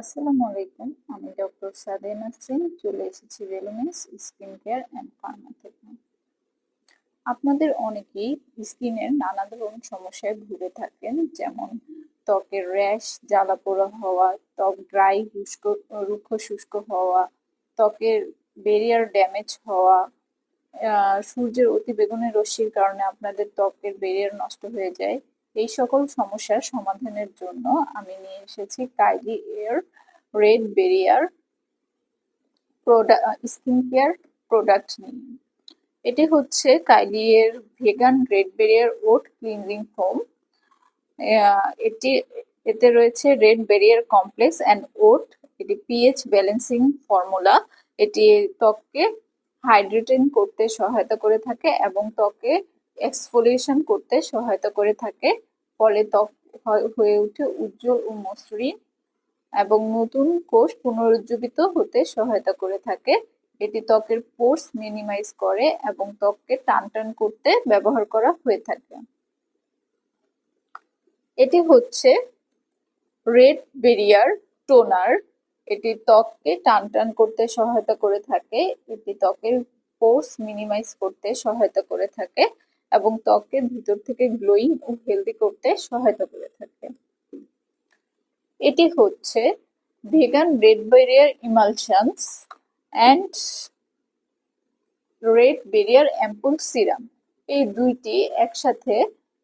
আসসালামু আলাইকুম, আমি ডক্টর সাদে নাসরিন, চলে এসেছি Relumins skin care and pharma থেকে। আপনাদের অনেকেই স্কিনের নানা ধরনের সমস্যায় ভুগে থাকেন, যেমন ত্বকের র্যাশ, জ্বালা পোড়া হওয়া, ত্বক ড্রাই, শুষ্ক, রুক্ষ শুষ্ক হওয়া, ত্বকের বেরিয়ার ড্যামেজ হওয়া সূর্যের অতি বেগুনি রশ্মির কারণে আপনাদের ত্বকের বেরিয়ার নষ্ট হয়ে যায়। এই সকল সমস্যার সমাধানের জন্য আমি নিয়ে এসেছি Kylie air red barrier skin care product নিয়ে। এটি হচ্ছে কাইলি এর vegan red barrier oat cleansing foam. এটি, এতে রয়েছে red barrier complex and oat. এটি পিএইচ ব্যালেন্সিং ফর্মুলা। এটি ত্বককে হাইড্রেটেন করতে সহায়তা করে থাকে এবং ত্বকে এক্সফোলিয়েশন করতে সহায়তা করে থাকে। ফলে ত্বক হয়ে ওঠে উজ্জ্বল ও মসৃণ এবং নতুন কোষ পুনরুজ্জীবিত হতে সহায়তা করে থাকে। এটি ত্বকের পোর্স মিনিমাইজ করে এবং ত্বককে টান টান করতে ব্যবহার করা হয়ে থাকে। এটি হচ্ছে রেড বেরিয়ার টোনার। এটি ত্বককে টান টান করতে সহায়তা করে থাকে। এটি ত্বকের পোর্স মিনিমাইজ করতে সহায়তা করে থাকে। এবং ত্বককে ভিতর থেকে গ্লোয়িং ও হেলদি করতে সহায়তা করে থাকে। এটি হচ্ছে vegan red barrier emulsions and red barrier ampoule serum. এই দুইটি একসাথে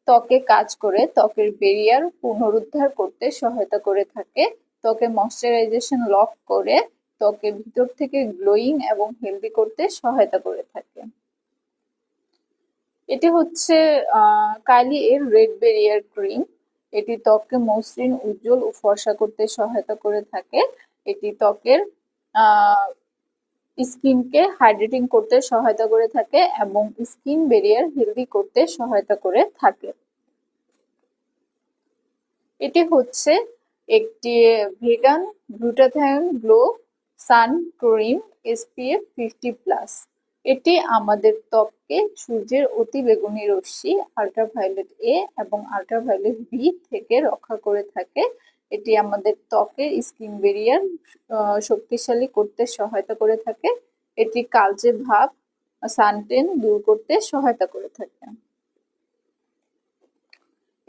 ত্বকে কাজ করে, ত্বকের বেরিয়ার পুনরুদ্ধার করতে সহায়তা করে থাকে, ত্বকে ময়শ্চারাইজেশন লক করে, ত্বকের ভিতর থেকে গ্লোয়িং এবং হেলদি করতে সহায়তা করে থাকে। এটি হচ্ছে কাইলি এর রেড বেরিয়ার ক্রিম। এটি ত্বককে মসৃণ, উজ্জ্বল ও ফর্সা করতে সহায়তা করে থাকে। এটি ত্বকের স্কিনকে হাইড্রেটিং করতে সহায়তা করে থাকে এবং স্কিন বেরিয়ার হেলদি করতে সহায়তা করে থাকে। এটি হচ্ছে একটি vegan glutathione glow sun cream, SPF fifty plus. এটি আমাদের ত্বককে সূর্যের অতি বেগুনি রশ্মি আল্ট্রাভায়োলেট এ এবং আল্ট্রাভায়োলেট বি থেকে রক্ষা করে থাকে। এটি আমাদের ত্বকের স্কিন বেরিয়ার শক্তিশালী করতে সহায়তা করে থাকে। এটি কালচে ভাব সানটেন দূর করতে সহায়তা করে থাকে।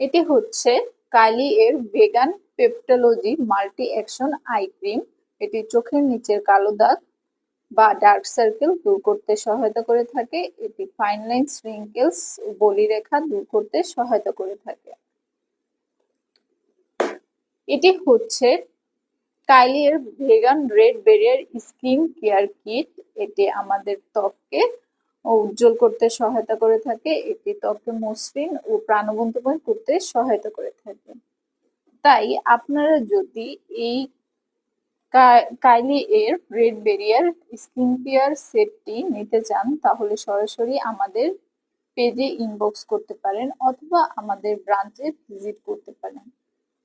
এটি হচ্ছে কালি এর vegan peptology multi action eye cream এটি চোখের নিচের কালো দাগ বা ডার্ক সার্কেল দূর করতে সহায়তা করে থাকে। এটি ফাইন লাইন রিঙ্কেলস বলিরেখা দূর করতে সহায়তা করে থাকে। এটি হচ্ছে কাইলির vegan red barrier skin care kit. এটি আমাদের ত্বককে উজ্জ্বল করতে সহায়তা করে থাকে। এটি ত্বককে মসৃণ ও প্রাণবন্তময় করতে সহায়তা করে থাকে। তাই আপনারা যদি এই কাইলি এর রেড বেরিয়ার স্কিন কেয়ার সেটটি নিতে চান, তাহলে সরাসরি আমাদের পেজে ইনবক্স করতে পারেন অথবা আমাদের ব্রাঞ্চে ভিজিট করতে পারেন।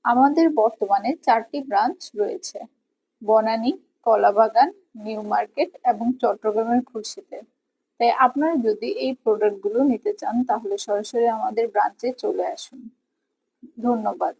আমাদের বর্তমানে চারটি ব্রাঞ্চ রয়েছে, বনানী, কলাবাগান, নিউ মার্কেট এবং চট্টগ্রামের খুলশিতে তাই আপনারা যদি এই প্রোডাক্টগুলো নিতে চান, তাহলে সরাসরি আমাদের ব্রাঞ্চে চলে আসুন। ধন্যবাদ।